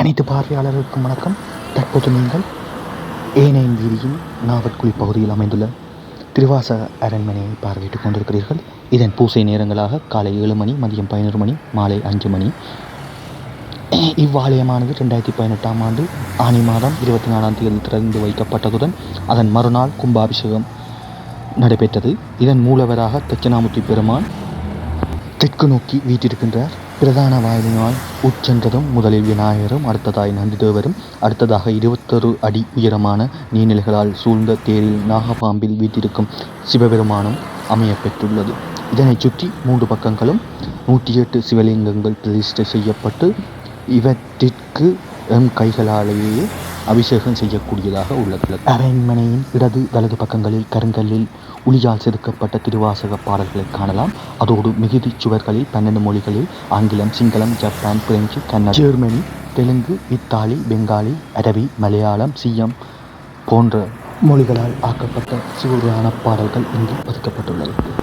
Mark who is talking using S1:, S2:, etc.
S1: அனைத்து பார்வையாளர்களுக்கும் வணக்கம். தற்போது நீங்கள் ஏனையின் வீதியின் நாவற்குழி பகுதியில் அமைந்துள்ள திருவாச அரண்மனையை பார்வையிட்டுக் கொண்டிருக்கிறீர்கள். இதன் பூசை நேரங்களாக காலை ஏழு மணி மதியம் பதினொரு மணி மாலை அஞ்சு மணி. இவ்வாலயமானது ரெண்டாயிரத்தி பதினெட்டாம் ஆண்டு ஆனி மாதம் இருபத்தி நாலாம் தேதி திறந்து வைக்கப்பட்டதுடன் அதன் மறுநாள் கும்பாபிஷேகம் நடைபெற்றது. இதன் மூலவராக தட்சிணாமூர்த்தி பெருமான் தெற்கு நோக்கி வீட்டிருக்கின்றார் பிரதான வாயிலினால் உட்சென்றதும் முதலில் விநாயகரும் அடுத்ததாய் நந்திதேவரும் அடுத்ததாக இருபத்தொரு அடி உயரமான நீர்நிலைகளால் சூழ்ந்த தேரில் நாகபாம்பில் வீற்றிருக்கும் சிவபெருமானும் அமையப்பெற்றுள்ளது. இதனைச் சுற்றி மூன்று பக்கங்களும் நூற்றி எட்டு சிவலிங்கங்கள் பிரதிஷ்டை செய்யப்பட்டு இவற்றிற்கு எம் கைகளாலேயே அபிஷேகம் செய்யக்கூடியதாக உள்ளது. அரண்மனையின் இடது வலது பக்கங்களில் கருங்கல்லில் உளியால் செதுக்கப்பட்ட திருவாசக பாடல்களை காணலாம். அதோடு மிகுதி சுவர்களில் பன்னெண்டு மொழிகளில் ஆங்கிலம் Sinhala Japan French Kannada Germany Telugu Italy Bengali அரபி மலையாளம் சியம் போன்ற மொழிகளால் ஆக்கப்பட்ட சிவரான பாடல்கள் இங்கு பதிக்கப்பட்டுள்ளது